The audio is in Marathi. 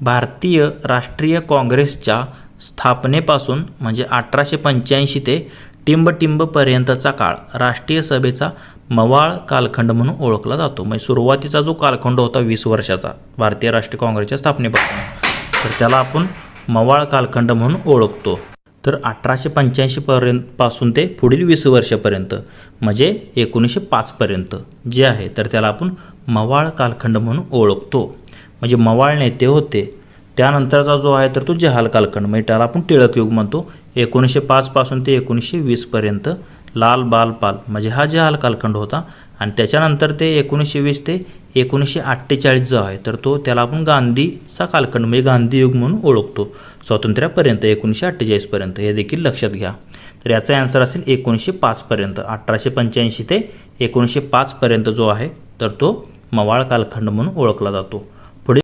भारतीय राष्ट्रीय काँग्रेसच्या स्थापनेपासून म्हणजे अठराशे पंच्याऐंशी ते टिंबटिंबपर्यंतचा काळ राष्ट्रीय सभेचा मवाळ कालखंड म्हणून ओळखला जातो. म्हणजे सुरुवातीचा जो कालखंड होता वीस वर्षाचा भारतीय राष्ट्रीय काँग्रेसच्या स्थापनेपासून. तर त्याला आपण मवाळ कालखंड म्हणून ओळखतो. तर अठराशे पंच्याऐंशीपर्यंत पासून ते पुढील वीस वर्षापर्यंत म्हणजे एकोणीसशे पाचपर्यंत जे आहे तर त्याला आपण मवाळ कालखंड म्हणून ओळखतो. म्हणजे मवाळ नेते होते. त्यानंतरचा जो आहे तर तो जहाल कालखंड म्हणजे त्याला आपण टिळक युग म्हणतो. एकोणीसशे पाचपासून ते एकोणीसशे वीसपर्यंत लाल बाल पाल म्हणजे हा जहाल कालखंड होता. आणि त्याच्यानंतर ते एकोणीसशे वीस ते एकोणीसशे अठ्ठेचाळीस जो आहे तर तो त्याला आपण गांधीचा कालखंड म्हणजे गांधी युग म्हणून ओळखतो. स्वातंत्र्यापर्यंत एकोणीसशे अठ्ठेचाळीसपर्यंत हे देखील लक्षात घ्या. तर याचा ॲन्सर असेल एकोणीसशे पाचपर्यंत अठराशे पंच्याऐंशी ते एकोणीसशे पाचपर्यंत जो आहे तर तो मवाळ कालखंड म्हणून ओळखला जातो.